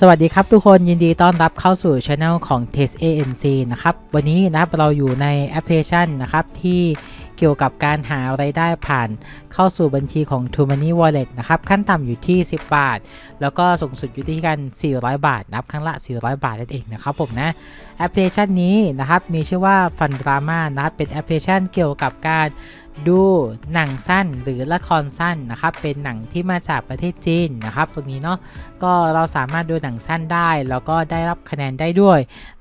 สวัสดีครับทุกคนยินดีต้อนรับเข้าสู่ช anel ของ Test ANC นะครับ วันนี้นะครับเราอยู่ในแอปพลิเคชันนะครับ ที่เกี่ยวกับการหารายได้ผ่านเข้าสู่บัญชีของ t o Money Wallet นะครับ ขั้นต่ำอยู่ที่ 10 บาท แล้วก็สูงสุดอยู่ที่กัน 400 บาทนับครั้งละ 400 บาทนั่นเองนะครับผมนะ แอปพลิเคชันนี้นะครับ มีชื่อว่า Fun Drama นะครับเป็นแอปพลิเคชันเกี่ยวกับการ ดูหนังสั้นหรือละครสั้นนะครับ เป็นหนังที่มาจากประเทศจีนนะครับตรงนี้เนาะก็เราสามารถดูหนังสั้นได้ แล้วก็ได้รับคะแนนได้ด้วย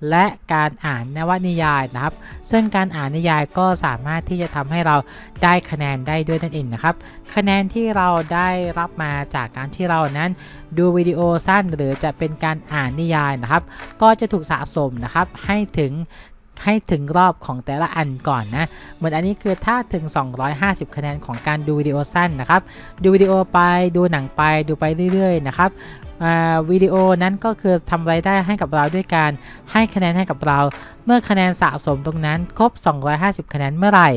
และการอ่านนวนิยายนะครับ ซึ่งการอ่านนิยายก็สามารถที่จะทำให้เราได้คะแนนได้ด้วยนั่นเองนะครับ คะแนนที่เราได้รับมาจากการที่เรานั้น ดูวิดีโอสั้นหรือจะเป็นการอ่านนิยายนะครับ ก็จะถูกสะสมนะครับให้ถึง ให้ถึงรอบของแต่ละอันก่อนนะเหมือนอันนี้คือถ้าถึง 250 คะแนนของการดูวิดีโอสั้นนะครับ ดูวิดีโอไปดูหนังไปดูไปเรื่อยๆนะครับ วิดีโอนั้นก็คือทำรายได้ให้กับเราด้วยการให้คะแนนให้กับเรา เมื่อคะแนนสะสมตรงนั้นครบ 250 คะแนนเมื่อไหร่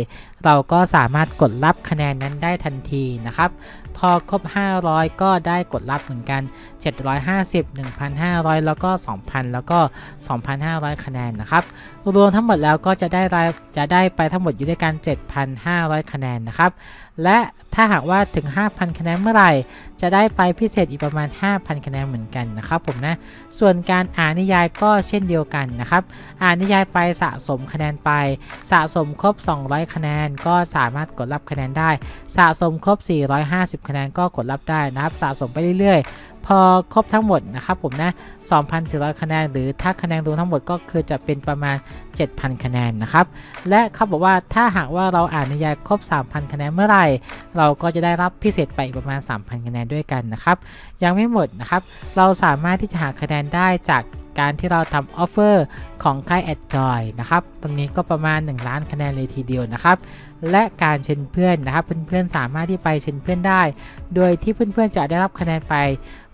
เราก็สามารถกดรับคะแนนนั้นได้ทันทีนะครับพอครบ 500 ก็ได้กดรับเหมือนกัน 750 1,500 แล้วก็ 2,000 แล้วก็ 2,500 คะแนนนะครับ รวมทั้งหมดแล้วก็จะได้รายจะได้ไปทั้งหมดอยู่ด้วยกัน 7,500 คะแนนนะครับ และถ้าหากว่าถึง 5,000 คะแนนเมื่อไหร่ จะได้ไปพิเศษอีกประมาณ 5,000 คะแนนเหมือนกันนะครับผมนะ ส่วนการอ่านนิยายก็เช่นเดียวกันนะครับ อ่านนิยายไปสะสมคะแนนไป สะสมครบ 200 คะแนน ก็สามารถกดรับคะแนนได้ สะสมครบ 450 คะแนนก็กดรับได้นะครับ สะสมไปเรื่อยๆ พอครบทั้งหมดนะครับผมนะ 2,400 คะแนน หรือถ้าคะแนนรวมทั้งหมดก็คือจะเป็นประมาณ 7,000 คะแนนนะครับ และเขาบอกว่าถ้าหากว่าเราอ่านนิยายครบ 3,000 คะแนนเมื่อไหร่เราก็จะได้รับพิเศษไปอีกประมาณ 3,000 คะแนนด้วยกันนะครับ ยังไม่หมดนะครับ เราสามารถที่จะหาคะแนนได้จากการที่เราทำออฟเฟอร์ของค่ายแอดจอยนะครับ ตรงนี้ก็ประมาณ 1 ล้านคะแนนเลยทีเดียวนะครับ และการเชิญเพื่อนนะครับ เพื่อนๆสามารถที่ไปเชิญเพื่อนได้ โดยที่เพื่อนๆจะได้รับคะแนนไป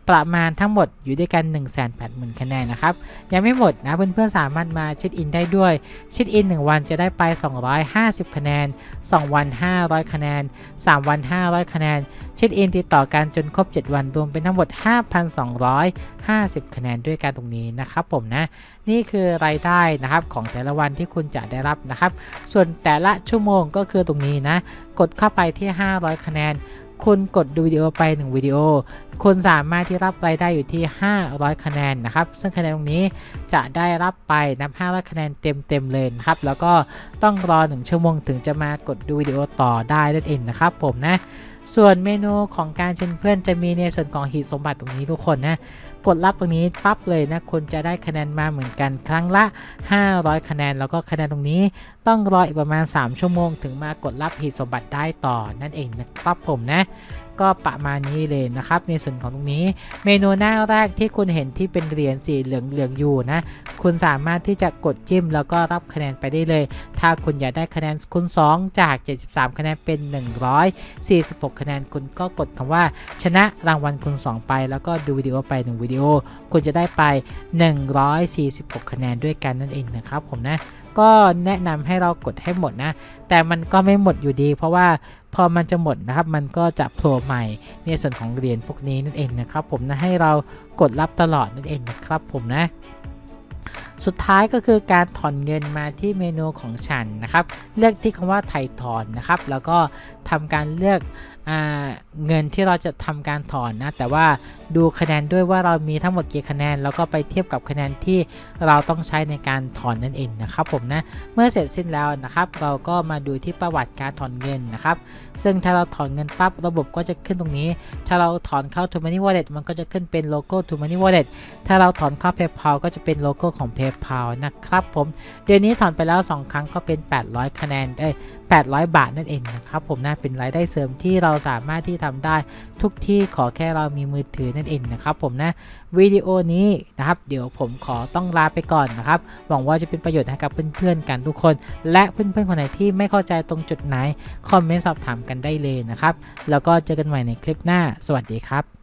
ประมาณทั้งหมดอยู่ด้วยกัน 1 8 0 0 0 0 คะแนนนะครับ ยังไม่หมดนะเพื่อนๆสามารถมาเช็คอินได้ด้วย เช็คอิน 1 วันจะได้ไป 250 คะแนน 2 วัน 500 คะแนน 3 วัน 500 คะแนน เช็คอินติดต่อกันจนครบ 7 วันรวมเป็นทั้งหมด 5,250 คะแนนด้วยกันตรงนี้นะครับผมนะ นี่คือรายได้นะครับของแต่ละวันที่คุณจะได้รับนะครับ ส่วนแต่ละชั่วโมงก็คือตรงนี้นะ กดเข้าไปที่ 500 คะแนน คุณกดดูวิดีโอไป 1 วิดีโอ คุณสามารถที่รับรายได้อยู่ที่ 500 คะแนนนะครับ ซึ่งคะแนนตรงนี้จะได้รับไปนับ500คะแนนเต็มๆเลยนะครับ แล้วก็ต้องรอ 1 ชั่วโมงถึงจะมากดดูวิดีโอต่อได้นั่นเองนะครับผมนะ ส่วนเมนูของการเชิญเพื่อนจะมีในส่วนของหีบสมบัติตรงนี้ทุกคนนะ กดรับตรงนี้ปั๊บเลยนะคุณจะได้คะแนนมาเหมือนกันครั้งละ 500 คะแนนแล้วก็คะแนนตรงนี้ต้องรออีกประมาณ 3 ชั่วโมง ถึงมากดรับหีบสมบัติได้ต่อนั่นเองนะครับผมนะ ก็ประมาณนี้เลยนะครับ ในส่วนของตรงนี้ เมนูหน้าแรกที่คุณเห็นที่เป็นเหรียญสีเหลืองเหลืองอยู่นะ คุณสามารถที่จะกดจิ้มแล้วก็รับคะแนนไปได้เลย ถ้าคุณอยากได้คะแนนคุณ 2 จาก 73 คะแนนเป็น 146 คะแนนคุณก็กดคำว่า ชนะรางวัลคุณ 2 ไป แล้วก็ดูวิดีโอไป 1 วิดีโอ คุณจะได้ไป 146 คะแนนด้วยกันนั่นเองนะครับผมนะ ก็แนะนำให้เรากดให้หมดนะ แต่มันก็ไม่หมดอยู่ดี เพราะว่าพอมันจะหมดนะครับมันก็จะโผล่ใหม่ในส่วนของเหรียญพวกนี้นั่นเองนะครับ ผมนะให้เรากดรับตลอดนั่นเองนะครับ ผมนะสุดท้ายก็คือการถอนเงินมาที่เมนูของฉันนะครับ เลือกที่คำว่าไทยถอนนะครับ แล้วก็ ทำการเลือกเงินที่เราจะทำการถอนนะ แต่ว่าดูคะแนนด้วยว่าเรามีทั้งหมดกี่คะแนน แล้วก็ไปเทียบกับคะแนนที่เราต้องใช้ในการถอนนั่นเองนะครับผมนะ เมื่อเสร็จสิ้นแล้วนะครับ เราก็มาดูที่ประวัติการถอนเงินนะครับ ซึ่งถ้าเราถอนเงินปั๊บระบบก็จะขึ้นตรงนี้ ถ้าเราถอนเข้า t o Money Wallet มันก็จะขึ้นเป็นโลโก้ t o Money Wallet ถ้าเราถอนเข้า PayPal ก็จะเป็นโลโก้ของ PayPal นะครับผมเดือนนี้ถอนไปแล้ว 2 ครั้งก็เป็น 800 คะแนนเอ้ย800 บาทนั่นเองนะครับผมนะเป็นรายได้เสริมที่เราสามารถที่ทำได้ทุกที่ขอแค่เรามีมือถือนั่นเองนะครับผมนะวิดีโอนี้นะครับเดี๋ยวผมขอต้องลาไปก่อนนะครับหวังว่าจะเป็นประโยชน์ให้กับเพื่อนๆกันทุกคน และเพื่อนๆคนไหนที่ไม่เข้าใจตรงจุดไหนคอมเมนต์สอบถามกันได้เลยนะครับแล้วก็เจอกันใหม่ในคลิปหน้า สวัสดีครับ